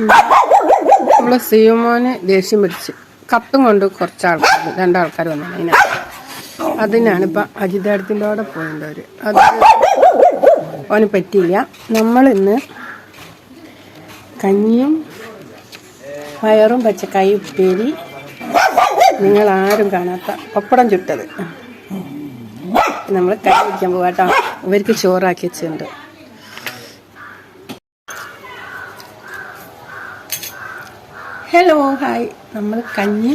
നമ്മളെ സീമോന് ദേഷ്യം പിടിച്ച്. കത്തും കൊണ്ട് കുറച്ച് ആൾക്കാർ രണ്ടാൾക്കാർ വന്നു അതിനകത്ത്. അതിനാണ് ഇപ്പൊ അജിതാടത്തിന്റെ അവിടെ അവർ അത് അവന് പറ്റിയില്ല. നമ്മളിന്ന് കഞ്ഞിയും പയറും പച്ചക്കായും ഉപ്പേരി നിങ്ങൾ ആരും കാണാത്ത പപ്പടം ചുട്ടത്. നമ്മൾ കൈ പിടിക്കാൻ പോകാട്ടോ ഇവർക്ക് ചോറാക്കി വെച്ചിട്ടുണ്ട്. ഹലോ ഹായ് നമ്മൾ കഞ്ഞി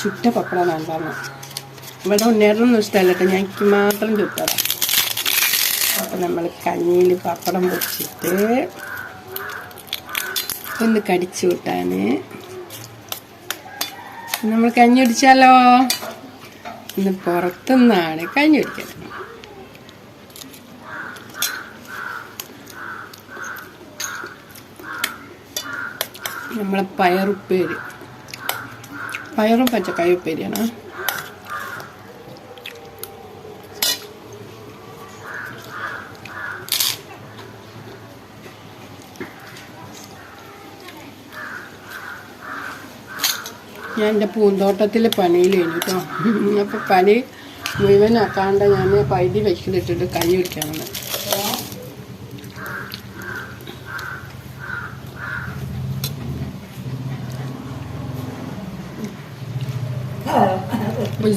ചുട്ട പപ്പടം വേണ്ടാന്ന് ഇവിടെ ഉണ്ണേറൊന്നും ഇഷ്ടമല്ല ഞങ്ങൾക്ക് മാത്രം ചുട്ടതാണ്. അപ്പം നമ്മൾ കഞ്ഞിയിൽ പപ്പടം പൊടിച്ചിട്ട് ഒന്ന് കടിച്ചു വിട്ടാൻ നമ്മൾ കഞ്ഞി കുടിച്ചാലോ? ഇന്ന് പുറത്തുനിന്നാണ് കഞ്ഞി കുടിക്കുന്നത് നമ്മളെ പയറുപ്പേരി. പയറും പച്ചക്കായ ഉപ്പേരിയാണ് ഞാൻ എന്റെ പൂന്തോട്ടത്തിൽ പണിയിലേനു കേട്ടോ അപ്പോൾ പനി മുഴുവനാക്കാണ്ട് ഞാൻ പൈതി വെച്ചിലിട്ടിട്ട് കഞ്ഞി കുടിക്കാമെന്ന്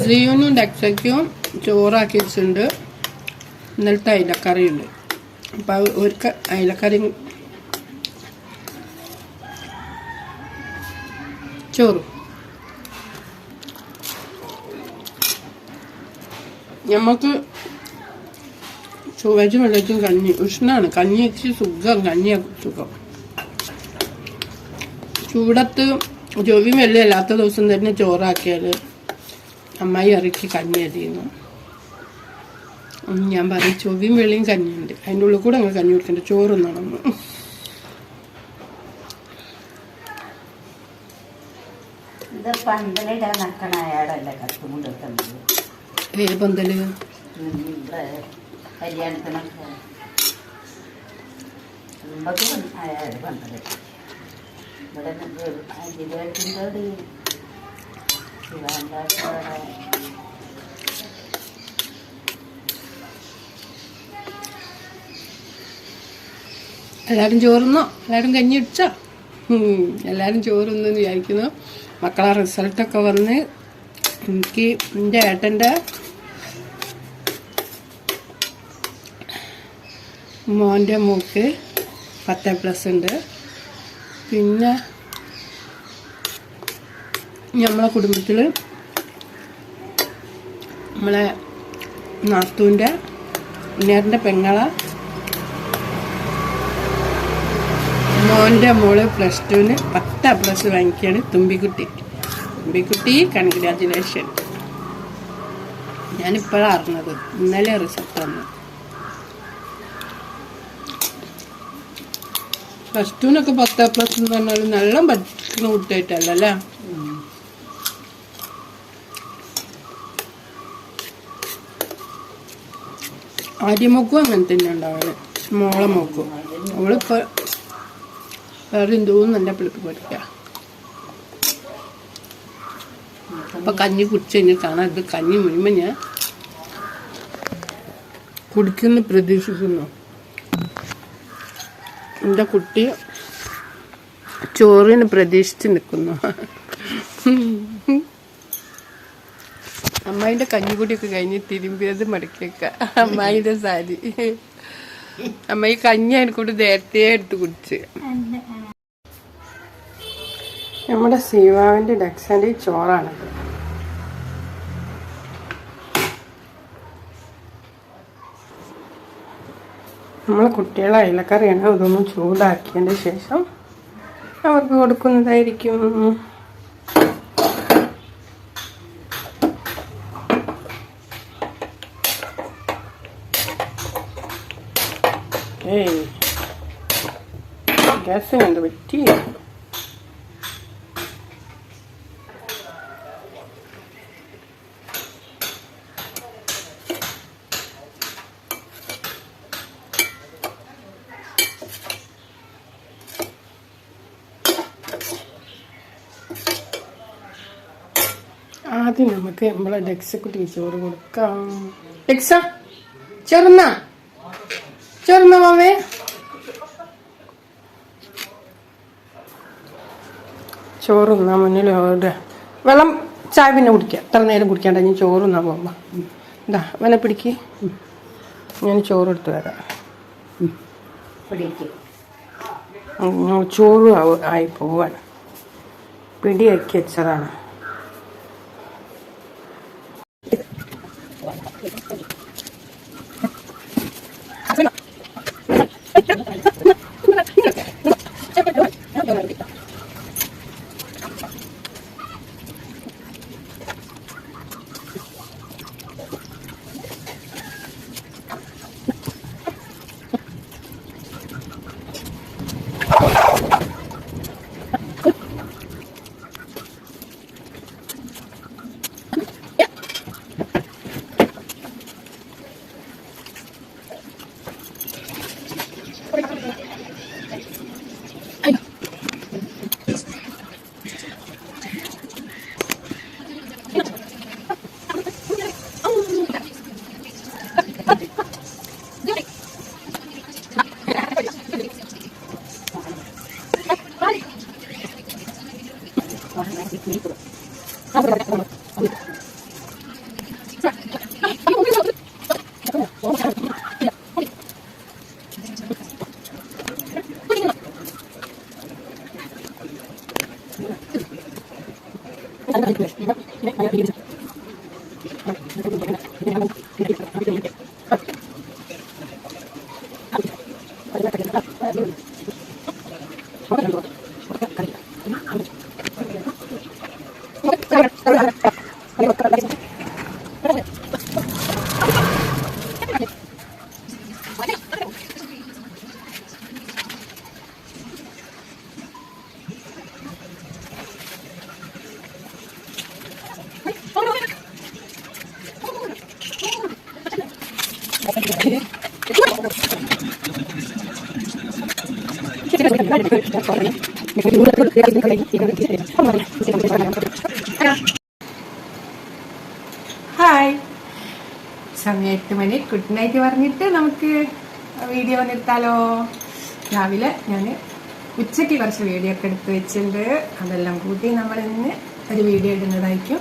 സിയൂനും ഡക്സയ്ക്കും ചോറാക്കി വെച്ചിട്ടുണ്ട് ഇന്നലത്തെ അയിലക്കറിയുണ്ട്. അപ്പോൾ ഒരു അയിലക്കറി ചോറും. നമുക്ക് ചൊവ്വാഴ്ച വെള്ളച്ചും കഞ്ഞി ഉഷ്ണാണ്. കഞ്ഞി വെച്ച് സുഖം കഞ്ഞിയാക്കും സുഖം. ചൂടത്ത് ചൊവ്വയും വെള്ളം അല്ലാത്ത ദിവസം തന്നെ ചോറാക്കിയാൽ അമ്മായി ഇറക്കി കഞ്ഞി അരിയുന്നു. ഞാൻ പറയും ചൊവ്വയും വെള്ളിയും കഞ്ഞിയുണ്ട്. അതിന്റെ ഉള്ളിൽ കൂടെ അങ്ങ് കഞ്ഞി കുടിക്കണ്ട. ചോറ് നടന്നു. ഏത് പന്തൽ? കല്യാണത്തിനൊക്കെ. ഇവിടെ എല്ലാവരും ചോറുന്നോ? എല്ലാവരും കഞ്ഞി ഇടിച്ചോ എല്ലാവരും ചോറുന്നു വിചാരിക്കുന്നു. മക്കളെ റിസൾട്ടൊക്കെ വന്ന് എനിക്ക് എന്റെ ഏട്ടന്റെ മോന്റെ മൂക്ക് പത്ത് പ്ലസ് ഉണ്ട്. പിന്നെ നമ്മളെ കുടുംബത്തിൽ നമ്മളെ നാത്തൂന്റെ ഉണ്ണേറിന്റെ പെങ്ങളെ മോന്റെ മോൾ പ്ലസ് ടുവിന് പത്ത് പ്ലസ് വാങ്ങിക്കുകയാണ് തുമ്പിക്കുട്ടി. തുമ്പിക്കുട്ടി കൺഗ്രാജുലേഷൻ ഞാനിപ്പോഴാണ് അറിഞ്ഞത്. ഇന്നലെ റിസൾട്ട് വന്നു പ്ലസ് ടുവിനൊക്കെ പത്ത് പ്ലസ് എന്ന് പറഞ്ഞാൽ നല്ല പഠിക്കുന്ന കുട്ടിയായിട്ടല്ല? അല്ലേ ആര്യമോക്കും അങ്ങനെ തന്നെ ഉണ്ടാവൽ. മോളെ മോക്കും. അവളിപ്പോൾ വേറെ എന്തോന്നും എന്റെ പിള്ളേർക്ക് പഠിക്കുക അപ്പൊ കഞ്ഞി കുടിച്ച് കഴിഞ്ഞിട്ടാണ് ഇത് കഞ്ഞി മുഴുവൻ ഞാൻ കുടിക്കുന്നു പ്രതീക്ഷിക്കുന്നു. എന്റെ കുട്ടി ചോറിന് പ്രതീക്ഷിച്ച് നിൽക്കുന്നു അമ്മായിന്റെ കഞ്ഞിക്കുടിയൊക്കെ കഴിഞ്ഞ് തിരുമ്പിയത് മടക്കിയേക്ക. അമ്മായിന്റെ സാരി. അമ്മായി കഞ്ഞി അതിനെക്കൊണ്ട് നേരത്തെ എടുത്ത് കുടിച്ച്. നമ്മുടെ സീവാവിന്റെ ഡക്സാന്റെ ചോറാണത് നമ്മൾ കുട്ടികളെ അയലക്കറിയാണ് അതൊന്ന് ചൂടാക്കിയതിന് ശേഷം അവർക്ക് കൊടുക്കുന്നതായിരിക്കും. ഏയ് ഗ്യാസ് കണ്ട് പറ്റി ആദ്യം നമുക്ക് നമ്മളെ ഡെക്സക്കുട്ടിക്ക് ചോറ് കൊടുക്കാം. ഡെക്സ ചെറുന്ന ചെറുന്ന മാമേ. ചോറ് തിന്നാൻ മുന്നിൽ അവിടെ വെള്ളം ചായ പിന്നെ കുടിക്കുക എത്ര നേരം കുടിക്കാണ്ട ഞാൻ ചോറ് തിന്നാൻ പോകുമ്പോ എന്താ അവനെ പിടിക്ക്. ഞാൻ ചോറ് എടുത്ത് വരാം ചോറ് ആയി പോവാണ് പിടിയാക്കി വെച്ചതാണ്. Thank you. ഹായ്. സമയം എട്ട് മണി ഗുഡ് നൈറ്റ് പറഞ്ഞിട്ട് നമുക്ക് വീഡിയോ നിർത്താലോ? രാവിലെ ഞാൻ ഉച്ചയ്ക്ക് കുറച്ച് വീഡിയോ ഒക്കെ എടുത്ത് വെച്ചിട്ടുണ്ട്. അതെല്ലാം കൂട്ടി നമ്മൾ ഇന്ന് ഒരു വീഡിയോ ഇടുന്നതായിരിക്കും.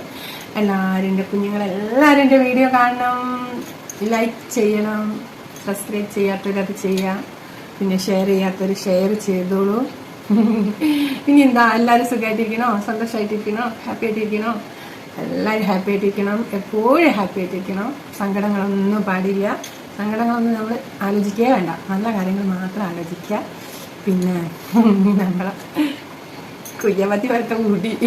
എല്ലാവരും എന്റെ കുഞ്ഞുങ്ങളെല്ലാവരും വീഡിയോ കാണണം. ലൈക്ക് ചെയ്യണം സബ്സ്ക്രൈബ് ചെയ്യാത്തവരത് ചെയ്യാം പിന്നെ ഷെയർ ചെയ്യാത്തവർ ഷെയർ ചെയ്തോളൂ. ഇനി എന്താ എല്ലാവരും സുഖമായിട്ടിരിക്കണോ സന്തോഷമായിട്ടിരിക്കണോ ഹാപ്പി ആയിട്ടിരിക്കണോ? എല്ലാവരും ഹാപ്പി ആയിട്ടിരിക്കണം. എപ്പോഴും ഹാപ്പി ആയിട്ടിരിക്കണം. സങ്കടങ്ങളൊന്നും പാടില്ല. സങ്കടങ്ങളൊന്നും നമ്മൾ ആലോചിക്കേ വേണ്ട. നല്ല കാര്യങ്ങൾ മാത്രം ആലോചിക്കുക പിന്നെ നമ്മളെ കുയ്യമതി വരത്തെ മുടി.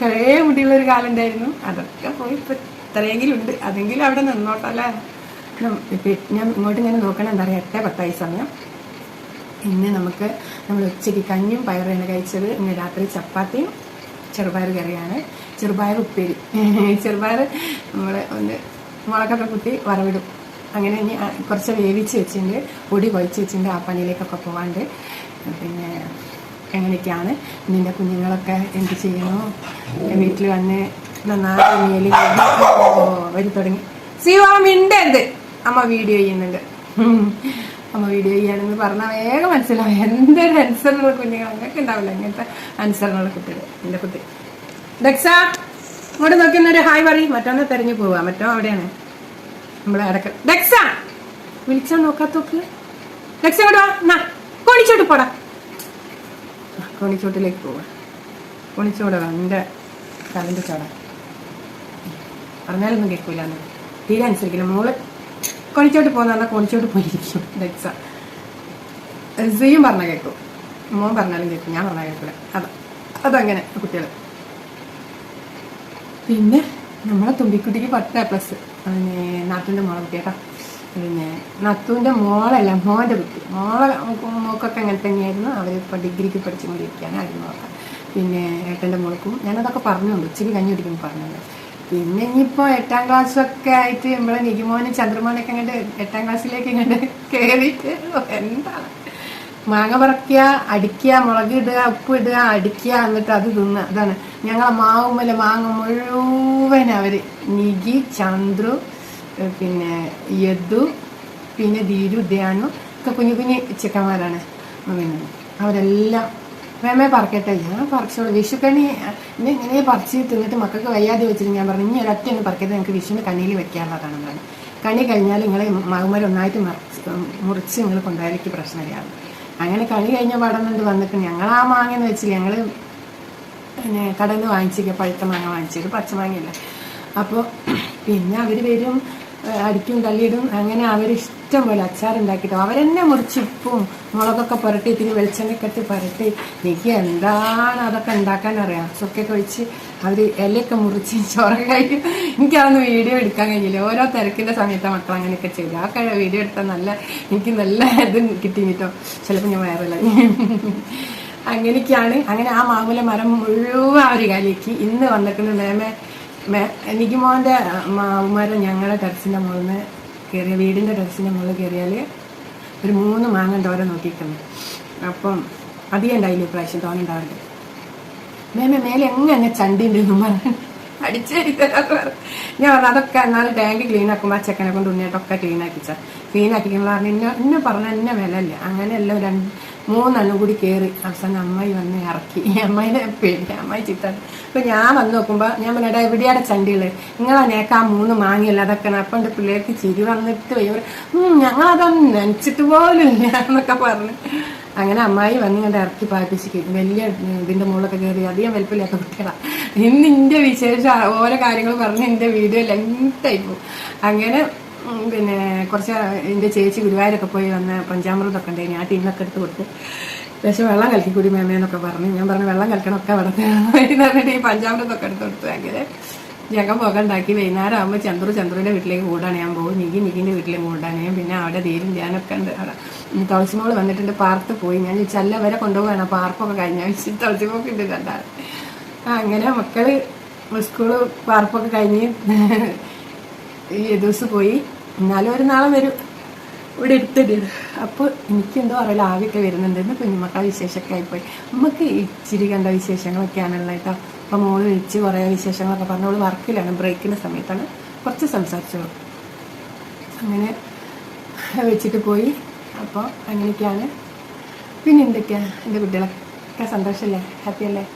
കുറേ മുടിയുള്ളൊരു കാലം ഉണ്ടായിരുന്നു. അതൊക്കെ പോയി ഇത്രയെങ്കിലും ഉണ്ട് അതെങ്കിലും അവിടെ നിന്നോട്ടല്ലേ? ഞാൻ ഇങ്ങോട്ട് ഇങ്ങനെ നോക്കണം എന്താ പറയുക എട്ടേ പത്തായി സമയം. ഇന്ന് നമുക്ക് നമ്മൾ ഉച്ചയ്ക്ക് കഞ്ഞും പയറാണ് കഴിച്ചത്. ഇന്ന് രാത്രി ചപ്പാത്തിയും ചെറുപയർ കറിയാണ്. ചെറുപയർ ഉപ്പേരി. ചെറുപയർ നമ്മൾ ഒന്ന് മുളകൊക്കെ കുത്തി വറവിടും. അങ്ങനെ ഇനി കുറച്ച് വേവിച്ച് വെച്ചിട്ടുണ്ട്. പൊടി കുഴച്ച് വെച്ചിട്ടുണ്ട് ആ പണിയിലേക്കൊക്കെ പോകാണ്ട് പിന്നെ എങ്ങനെയൊക്കെയാണ് നിന്റെ കുഞ്ഞുങ്ങളൊക്കെ എന്ത് ചെയ്യണോ വീട്ടിൽ വന്ന് ഓ വരി തുടങ്ങി. സിവാ മിണ്ടരുത്. അമ്മ വീഡിയോ ചെയ്യുന്നുണ്ട്. അമ്മ വീഡിയോ ചെയ്യാണെന്ന് പറഞ്ഞാൽ വേഗം മനസ്സിലാവും. എന്തൊരു അനുസരണമുള്ള കുഞ്ഞുങ്ങൾ അങ്ങനെയൊക്കെ ഉണ്ടാവില്ല. അങ്ങനത്തെ അനുസരണുള്ള കുട്ടികൾ. എന്റെ കുട്ടി. ദക്ഷ ഇങ്ങോട്ട് നോക്കുന്നൊരു ഹായ് പറയും. മറ്റൊന്ന് തെരഞ്ഞു പോവുക മറ്റോ അവിടെയാണ്. നമ്മളെ അടക്ക. ഡെക്സ വിളിച്ചാ നോക്കാത്തോക്ക്. ഡെക്സ ഇങ്ങോട്ട് വാ. എന്നാ കോണിച്ചോട്ട് പോടാ. കോണിച്ചോട്ടിലേക്ക് പോവാ. കോണിച്ചോട് എന്റെ കാലിന്റെ ചോട. പറഞ്ഞാലൊന്നും കേൾക്കൂല തീരെ അനുസരിക്കില്ല. മോൾ കൊണിച്ചോട്ട് പോകുന്ന കോണിച്ചോട്ട് പോയിരിക്കും. ഡെക്സ സെയ്യും പറഞ്ഞാൽ കേൾക്കും. മോൻ പറഞ്ഞാലും കേൾക്കും. ഞാൻ പറഞ്ഞാൽ കേൾക്കില്ല അതാ അതങ്ങനെ കുട്ടികൾ പിന്നെ നമ്മളെ തുമ്പിക്കുട്ടിക്ക് പത്ത് പ്ലസ് പിന്നെ നാത്തൂന്റെ മോളെ കുട്ടിയേട്ടാ പിന്നെ നത്തുവിന്റെ മോളല്ല മോന്റെ കുട്ടി. മോളെ മോക്കൊക്കെ അങ്ങനെ തന്നെയായിരുന്നു. അവർ ഇപ്പോൾ ഡിഗ്രിക്ക് പഠിച്ചുകൊണ്ടിരിക്കുകയാണ്. അതിന് നോക്കാം പിന്നെ ഏട്ടന്റെ മോൾക്കും ഞാനതൊക്കെ പറഞ്ഞുകൊണ്ട് ഉച്ചയ്ക്ക് കഞ്ഞി കുടിക്കുമ്പോൾ പറഞ്ഞുണ്ട് പിന്നെ ഇനിയിപ്പോൾ എട്ടാം ക്ലാസ്സൊക്കെ ആയിട്ട് നമ്മളെ നിഗിമോനും ചന്ദ്രമോനൊക്കെ ഇങ്ങോട്ട് എട്ടാം ക്ലാസ്സിലേക്ക് ഇങ്ങോട്ട് കയറിയിട്ട് എന്താ? മാങ്ങ പറക്കുക അടിക്കുക മുളക് ഇടുക ഉപ്പ് ഇടുക അടിക്കുക എന്നിട്ട് അത് തിന്നുക. അതാണ്. ഞങ്ങളെ മാവുമല്ല മാങ്ങ മുഴുവൻ അവർ നിഗി ചന്ദ്രു പിന്നെ യദു പിന്നെ ധീരു ധ്യാനു ഒക്കെ കുഞ്ഞു കുഞ്ഞു ചെക്കന്മാരാണ്. അവരെല്ലാം വേമേ പറക്കട്ടെ. ഞാൻ പറിച്ചോളൂ. വിഷുക്കണി ഇനി ഇങ്ങനെ പറിച്ച് തിന്നിട്ട് മക്കൾക്ക് വയ്യാതെ വെച്ചിട്ട് ഞാൻ പറഞ്ഞു ഇനി ഒരൊറ്റ ഒന്ന് പറിക്കരുത് നിങ്ങൾക്ക് വിഷുവിന് കണ്ണിയിൽ വെക്കാനുള്ളതാണ് പറഞ്ഞു. കണി കഴിഞ്ഞാൽ നിങ്ങൾ മകുമര ഒന്നായിട്ട് മറിച്ച് മുറിച്ച് നിങ്ങൾ കൊണ്ടുപോയാലേക്ക് പ്രശ്നമില്ല അങ്ങനെ കണി കഴിഞ്ഞ പടന്നുണ്ട് വന്നിട്ട് ഞങ്ങൾ ആ മാങ്ങയെന്ന് വെച്ചില്ല ഞങ്ങൾ പിന്നെ കടന്ന് വാങ്ങിച്ചിരിക്കുക പഴുത്ത മാങ്ങ വാങ്ങിച്ചിട്ട് പച്ചമാങ്ങയില്ല. അപ്പോൾ പിന്നെ അവർ വരും അടിക്കും തള്ളിയിടും അങ്ങനെ അവരിഷ്ടം പോലെ അച്ചാറുണ്ടാക്കിയിട്ടും. അവരെന്നെ മുറിച്ചിപ്പും മുളകൊക്കെ പുരട്ടി ഇത്തിരി വെളിച്ചെണ്ണയൊക്കെ ഇട്ട് പുരട്ടി. എനിക്ക് എന്താണ് അതൊക്കെ ഉണ്ടാക്കാൻ അറിയാം ചൊക്കൊക്കെ ഒഴിച്ച് അവർ ഇലയൊക്കെ മുറിച്ച് ചോറൊക്കെ എനിക്കതൊന്നും വീഡിയോ എടുക്കാൻ കഴിഞ്ഞില്ല ഓരോ തിരക്കിന്റെ സമയത്ത് മക്കൾ അങ്ങനെയൊക്കെ ചെയ്തു ആ കഴിഞ്ഞ വീഡിയോ എടുത്താൽ നല്ല എനിക്ക് നല്ല ഇത് കിട്ടി കേട്ടോ ചിലപ്പോൾ ഞാൻ വയറലായി അങ്ങനെയൊക്കെയാണ്. അങ്ങനെ ആ മാമൂല മരം മുഴുവൻ അവർ കാലിയാക്കി ഇന്ന് വന്നിട്ടുണ്ട്. മേമേ മേ എനിക്ക് മോന്റെ മാവുമാരെ ഞങ്ങളുടെ ടെറസിന്റെ മുകളിൽ നിന്ന് കയറിയ വീടിന്റെ ടെറസിന്റെ മുകളിൽ കയറിയാൽ ഒരു മൂന്ന് മാങ്ങ തോരെ നോക്കിക്കുന്നു അപ്പം അധികം ഉണ്ടായില്ല ഇപ്രാവശ്യം തോന്നുന്നുണ്ടാവില്ല മേമേ മേലെ എങ്ങനെ ചണ്ടിണ്ടെന്നും പറഞ്ഞു അടിച്ചേരി ഞാൻ പറഞ്ഞു അതൊക്കെ എന്നാലും ടാങ്ക് ക്ലീൻ ആക്കുമ്പോൾ ആ ചെക്കനെ കൊണ്ട് ഉണ്ണിയിട്ടൊക്കെ ക്ലീൻ ആക്കിച്ച. ക്ലീൻ ആക്കിക്കുമ്പോൾ പറഞ്ഞു ഇന്ന ഇന്ന പറഞ്ഞ എന്നെ വിലല്ല അങ്ങനെയല്ല രണ്ട് മൂന്നെണ്ണം കൂടി കയറി അവസാനം അമ്മായി വന്ന് ഇറക്കി. അമ്മായിനെ പേടി. അമ്മായി ചിത്താണ് അപ്പൊ ഞാൻ വന്ന് നോക്കുമ്പോൾ ഞാൻ പറഞ്ഞാ എവിടെയാണ് ചണ്ടികൾ? നിങ്ങളാ നേക്ക ആ മൂന്ന് മാങ്ങിയല്ല അതൊക്കെ അപ്പം എന്റെ പിള്ളേർക്ക് ചിരി വന്നിട്ട് വയ്യ. ഞങ്ങളതൊന്നും നനച്ചിട്ട് പോലും ഇല്ല എന്നൊക്കെ പറഞ്ഞു. അങ്ങനെ അമ്മായി വന്ന് ഇങ്ങനെ ഇറക്കി പായിപ്പിച്ച് വലിയ ഇതിന്റെ മുകളിലൊക്കെ കയറി അധികം വലിപ്പമില്ലാത്ത കുട്ടികളാണ് ഇന്ന് ഇന്റെ വിശേഷം ഓരോ കാര്യങ്ങൾ പറഞ്ഞ് എന്റെ വീഡിയോ ലെങ്തായി പോകും. അങ്ങനെ പിന്നെ കുറച്ച് എന്റെ ചേച്ചി ഗുരുവായൂരൊക്കെ പോയി വന്ന് പഞ്ചാമൃതമൊക്കെ ഉണ്ടായി ആ ടീമിനൊക്കെ എടുത്ത് കൊടുത്ത്. പക്ഷെ വെള്ളം കലക്കി കൂടി മേമേന്നൊക്കെ പറഞ്ഞു. ഞാൻ പറഞ്ഞു വെള്ളം കലക്കണമൊക്കെ അവിടെ പറഞ്ഞിട്ട് ഈ പഞ്ചാമൃതമൊക്കെ എടുത്ത് കൊടുത്തു. അങ്ങനെ ജഗം പുക ഉണ്ടാക്കി. വൈകുന്നേരം ആകുമ്പോൾ ചന്ദ്രു ചന്ദ്രുവിന്റെ വീട്ടിലേക്ക് കൂടാണ്. ഞാൻ പോകും നികി നികിന്റെ വീട്ടിലേക്ക് കൂടാണ്. ഞാൻ പിന്നെ അവിടെ ധീരും ഞാനൊക്കെ ഉണ്ട് അവിടെ. തുളസിമോൾ വന്നിട്ടുണ്ട്. പാർത്ത് പോയി. ഞാൻ ചല്ല വരെ കൊണ്ടുപോകാണ് പാർപ്പൊക്കെ കഴിഞ്ഞ. ആഴ്ച തുളസിമോക്ക് ഉണ്ട് കണ്ടാൽ ആ അങ്ങനെ മക്കൾ സ്കൂൾ പാർപ്പൊക്കെ കഴിഞ്ഞ് ഈ ദിവസം പോയി. എന്നാലും ഒരു നാളെ വരും. ഇവിടെ എടുത്തിട്ട് അപ്പോൾ എനിക്കെന്തോ അറിയില്ല ആവിയൊക്കെ വരുന്നുണ്ടെന്ന് കുഞ്ഞുമക്കളെ വിശേഷമൊക്കെ ആയിപ്പോയി. നമുക്ക് ഇച്ചിരി കണ്ട വിശേഷങ്ങളൊക്കെയാണുള്ളത്. കേട്ടോ അപ്പം മോൾ വിളിച്ച് കുറേ വിശേഷങ്ങളൊക്കെ പറഞ്ഞു. അവൾ വർക്കിലാണ് ബ്രേക്കിന്റെ സമയത്താണ്. കുറച്ച് സംസാരിച്ചോളൂ. അങ്ങനെ വെച്ചിട്ട് പോയി. അപ്പോൾ അങ്ങനെയൊക്കെയാണ്. പിന്നെ എന്തൊക്കെയാണ് എന്റെ കുട്ടികളൊക്കെ സന്തോഷമല്ലേ ഹാപ്പി അല്ലേ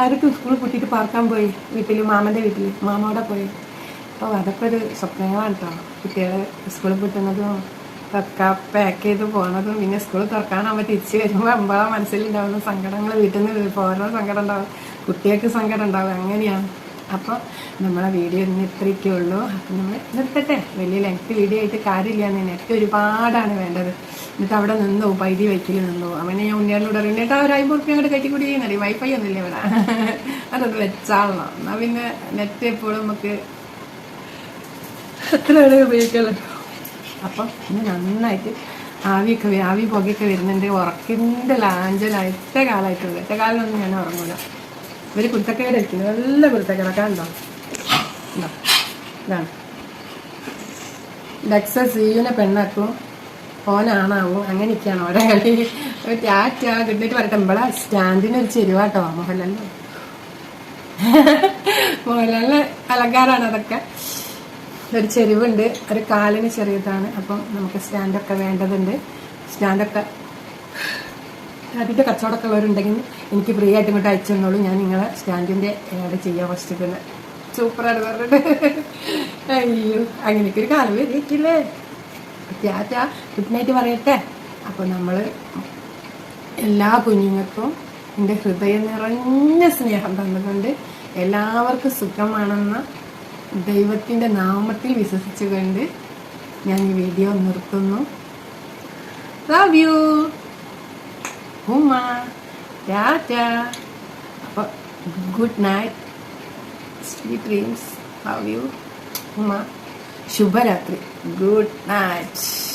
ആരൊക്കെ സ്കൂൾ പൂട്ടിയിട്ട് പാർക്കാൻ പോയി? വീട്ടിൽ മാമന്റെ വീട്ടിൽ മാമോടെ പോയി? അപ്പോൾ അതൊക്കെ ഒരു സ്വപ്നങ്ങളാണ് കേട്ടോ. കുട്ടികൾ സ്കൂളിൽ പൂട്ടുന്നതും ഒക്കെ പാക്ക് ചെയ്ത് പോകുന്നതും പിന്നെ സ്കൂൾ തുറക്കാനാകുമ്പോൾ തിരിച്ച് വരുമ്പോൾ നമ്മളെ മനസ്സിലുണ്ടാവുന്ന സങ്കടങ്ങൾ വീട്ടിൽ നിന്ന് പോകുന്ന സങ്കടം ഉണ്ടാവും. കുട്ടികൾക്ക് സങ്കടം ഉണ്ടാവും. അങ്ങനെയാണ്. അപ്പോൾ നമ്മളെ വീഡിയോ ഇന്ന് ഇത്രയൊക്കെ ഉള്ളൂ. അപ്പം നമ്മൾ നിർത്തട്ടെ. വലിയ ലെങ്ത് വീഡിയോ ആയിട്ട് കാര്യമില്ല എന്ന് നെറ്റ് ഒരുപാടാണ് വേണ്ടത്. എന്നിട്ട് അവിടെ നിന്നു പൈതി വൈക്കിൽ നിന്നു. അവനെ ഞാൻ ഉണ്ണിയാളിനോട് അറിയും ആ ഒരു അമ്പത് റുപ്യ അങ്ങോട്ട് കയറ്റി കൂടി ചെയ്യുന്നില്ല വൈഫൈ ഒന്നുമില്ല ഇവിടെ. അതൊന്ന് വെച്ചാളണം. എന്നാൽ പിന്നെ നെറ്റ് എപ്പോഴും നമുക്ക് എത്ര വേണേ ഉപയോഗിക്കാമല്ലോ അപ്പം ഇന്ന് നന്നായിട്ട് ആവിയൊക്കെ ആവി പുകയൊക്കെ വരുന്നുണ്ട്. ഉറക്കിന്റെ ലാഞ്ചലായി എത്ര കാലമായിട്ടുള്ളൂ എത്ര കാലമൊന്നും ഞാൻ ഉറങ്ങൂല. ഇവർ കുരുത്തക്കേടായിരിക്കും നല്ല കുരുത്തക്കേടൊക്കെ ഉണ്ടോ ഇതാണ്. ഡെക്സ സീയുനെ പെണ്ണാക്കും. ഓനാണാവും? അങ്ങനെയൊക്കെയാണ് ഓരോ കളി. ടാറ്റ കിട്ടിയിട്ട് പറയട്ടെ നമ്മളെ സ്റ്റാൻഡിന് ഒരു ചെരുവാട്ടോ മോഹൻലാലിന്? മോഹൻലാലിന് അലങ്കാരാണ് അതൊക്കെ. ഒരു ചെരുവുണ്ട്. ഒരു കാലിന് ചെറിയതാണ്. അപ്പം നമുക്ക് സ്റ്റാൻഡൊക്കെ വേണ്ടതുണ്ട്. സ്റ്റാൻഡൊക്കെ അതിന്റെ കച്ചവടമൊക്കെ ഉള്ളവരുണ്ടെങ്കിൽ എനിക്ക് ഫ്രീ ആയിട്ട് ഇങ്ങോട്ട് അയച്ചു തന്നോളൂ. ഞാൻ നിങ്ങളെ സ്റ്റാൻഡിന്റെ ആഡ് ചെയ്യാൻ വസ്തുക്കുന്നത് സൂപ്പറാണ് പറഞ്ഞിട്ട് അയ്യോ അങ്ങനെയൊക്കെ ഒരു കാലം വരിക്കില്ലേ ടാറ്റ ഗുഡ് നൈറ്റ് പറയട്ടെ. അപ്പോൾ നമ്മൾ എല്ലാ കുഞ്ഞുങ്ങൾക്കും എന്റെ ഹൃദയം നിറഞ്ഞ സ്നേഹം തന്നുകൊണ്ട് എല്ലാവർക്കും സുഖമാണെന്ന ദൈവത്തിന്റെ നാമത്തിൽ വിശ്വസിച്ചുകൊണ്ട് ഞാൻ ഈ വീഡിയോ നിർത്തുന്നു. ലവ് യു ഉമ്മ ടാറ്റ അപ്പോൾ good night sweet dreams love you ഉമ്മ. ശുഭരാത്രി. Good night